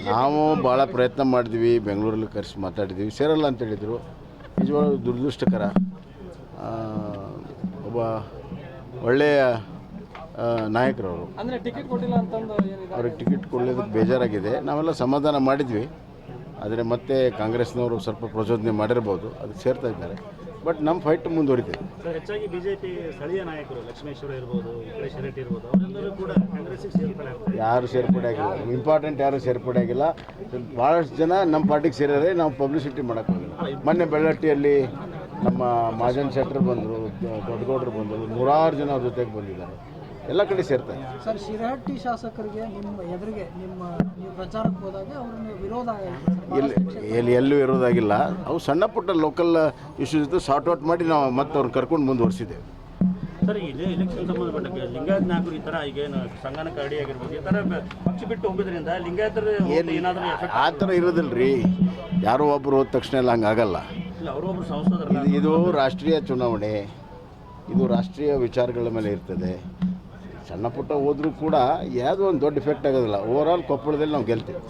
ನಾವು ಭಾಳ ಪ್ರಯತ್ನ ಮಾಡಿದ್ವಿ ಬೆಂಗಳೂರಲ್ಲಿ ಕರೆಸಿ ಮಾತಾಡಿದ್ವಿ. ಸೇರಲ್ಲ ಅಂತ ಹೇಳಿದರು. ನಿಜವಾಗ್ಲೂ ದುರದೃಷ್ಟಕರ. ಒಬ್ಬ ಒಳ್ಳೆಯ ನಾಯಕರವರು. ಅವ್ರಿಗೆ ಟಿಕೆಟ್ ಕೊಡಲಿದ್ದಕ್ಕೆ ಬೇಜಾರಾಗಿದೆ. ನಾವೆಲ್ಲ ಸಮಾಧಾನ ಮಾಡಿದ್ವಿ. ಆದರೆ ಮತ್ತೆ ಕಾಂಗ್ರೆಸ್ನವರು ಸ್ವಲ್ಪ ಪ್ರಚೋದನೆ ಮಾಡಿರ್ಬೋದು. ಅದಕ್ಕೆ ಸೇರ್ತಾ ಇದ್ದಾರೆ. ಬಟ್ ನಮ್ಮ ಫೈಟ್ ಮುಂದುವರಿತೇವೆ ಸರ್ ಹೆಚ್ಚಾಗಿ ಬಿಜೆಪಿ ಸ್ಥಳೀಯ ನಾಯಕರು ಲಕ್ಷ್ಮೇಶ್ವರ ಇರ್ಬೋದು ವಿಕ್ರೇಶ್ ಇರ್ಬೋದು ಅವರೆಲ್ಲರೂ ಕೂಡ ಕಾಂಗ್ರೆಸ್ಸಿಗೆ ಸೇರ್ಪಡೆ ಆಗ್ತಾರೆ ಯಾರು ಸೇರ್ಪಡೆ ಆಗಿಲ್ಲ. ಇಂಪಾರ್ಟೆಂಟ್ ಯಾರು ಸೇರ್ಪಡೆ ಆಗಿಲ್ಲ. ಭಾಳಷ್ಟು ಜನ ನಮ್ಮ ಪಾರ್ಟಿಗೆ ಸೇರಿದ್ರೆ ನಾವು ಪಬ್ಲಿಸಿಟಿ ಮಾಡೋಕ್ಕಾಗಿಲ್ಲ ಮೊನ್ನೆ ಬೆಳ್ಳಟ್ಟಿಯಲ್ಲಿ ನಮ್ಮ ಮಹಾಜನ್ ಶೆಟ್ಟರ್ ಬಂದರು ದೊಡ್ಡಗೌಡರು ಬಂದರು ನೂರಾರು ಜನ ಅವ್ರ ಜೊತೆಗೆ ಬಂದಿದ್ದಾರೆ. ಎಲ್ಲ ಕಡೆ ಸೇರ್ತಾರೆ. ಸರ್ ಶಿರಹಟ್ಟಿ ಶಾಸಕರಿಗೆ ನಿಮ್ಮ ಎದುರಿಗೆ ನಿಮ್ಮ ನೀವು ಪ್ರಚಾರಕ್ಕೆ ಹೋದಾಗ ಅವ್ರನ್ನ ವಿರೋಧ ಎಲ್ಲಿ ಎಲ್ಲಿ ಎಲ್ಲೂ ಇರೋದಾಗಿಲ್ಲ ಅವು ಸಣ್ಣ ಪುಟ್ಟ ಲೋಕಲ್ ಇಶ್ಯೂಸ್ ಇತ್ತು ಸಾರ್ಟ್ ಔಟ್ ಮಾಡಿ ನಾವು ಮತ್ತೆ ಅವ್ರನ್ನ ಕರ್ಕೊಂಡು ಮುಂದುವರಿಸಿದ್ದೇವೆ. ಸರ್ ಇದೇ ಎಲೆಕ್ಷನ್ ಸಂಬಂಧಪಟ್ಟ ಲಿಂಗಾಯತ್ ನಾಯಕರು ಈ ಥರ ಈಗೇನು ಸಂಘನಕ ಅಡಿ ಆಗಿರ್ಬೋದು ಈ ಥರ ಪಕ್ಷ ಬಿಟ್ಟು ಹೋಗೋದ್ರಿಂದ ಲಿಂಗಾಯತರ ಏನಾದರೂ ಎಫೆಕ್ಟ್ ಆ ಥರ ಇರೋದಿಲ್ಲ ರೀ ಯಾರೋ ಒಬ್ಬರು ಹೋದ ತಕ್ಷಣ ಎಲ್ಲ ಹಂಗಾಗಲ್ಲ ಇಲ್ಲ ಅವರೊಬ್ಬರು ಇದು ರಾಷ್ಟ್ರೀಯ ಚುನಾವಣೆ. ಇದು ರಾಷ್ಟ್ರೀಯ ವಿಚಾರಗಳ ಮೇಲೆ ಇರ್ತದೆ. ಸಣ್ಣ ಪುಟ್ಟ ಹೋದ್ರೂ ಕೂಡ ಯಾವುದೋ ಒಂದು ದೊಡ್ಡ ಎಫೆಕ್ಟ್ ಆಗೋದಿಲ್ಲ. ಓವರ್ ಆಲ್ ಕೊಪ್ಪಳದಲ್ಲಿ ನಾವು ಗೆಲ್ತೀವಿ.